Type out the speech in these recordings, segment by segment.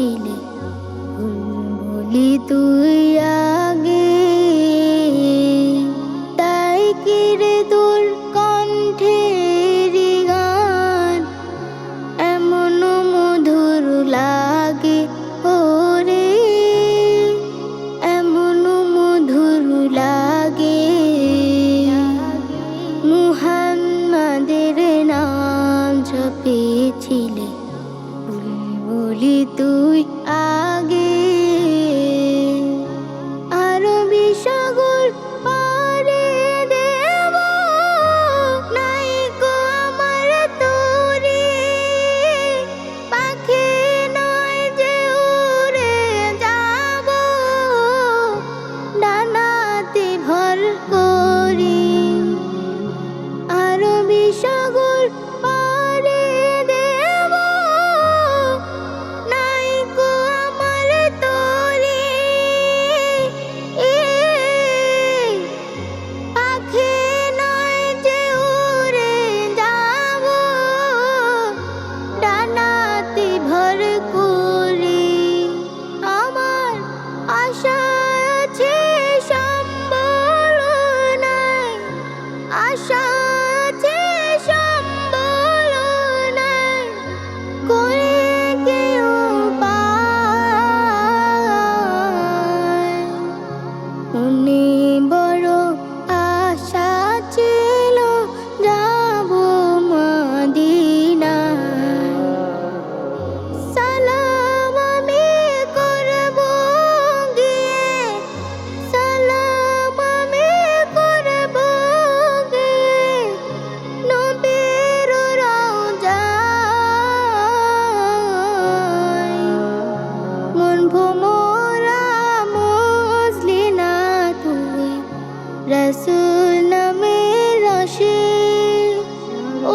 ছিলে। ভুলি তুই বলি তুই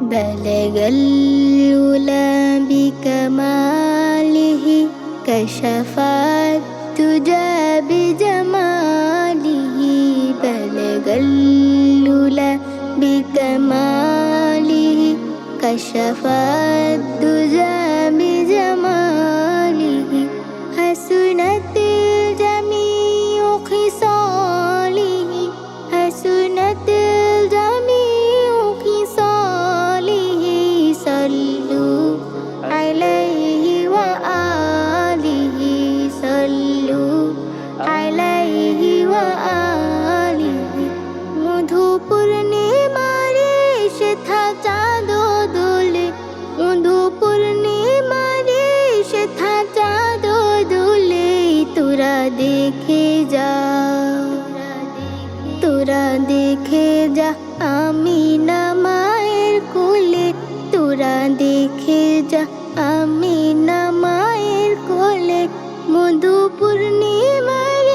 بلغ العلا بكماله كشف الدجى بجماله بلغ العلا بكماله كشف الدجى بجماله তোরা দেখে যা, আমি না মায়ের কোলে। তোরা দেখে যা, আমি না মায়ের কোলে। মধু পূর্ণিমার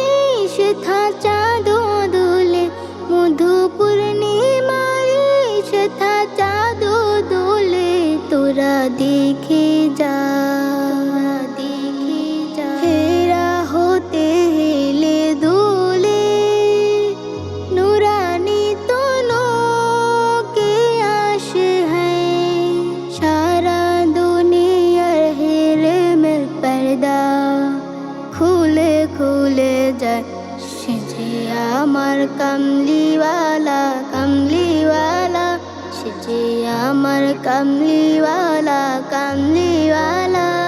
কামলিওয়ালা কামলিওয়ালা সে যে আমার কামলিওয়ালা কামলিওয়ালা।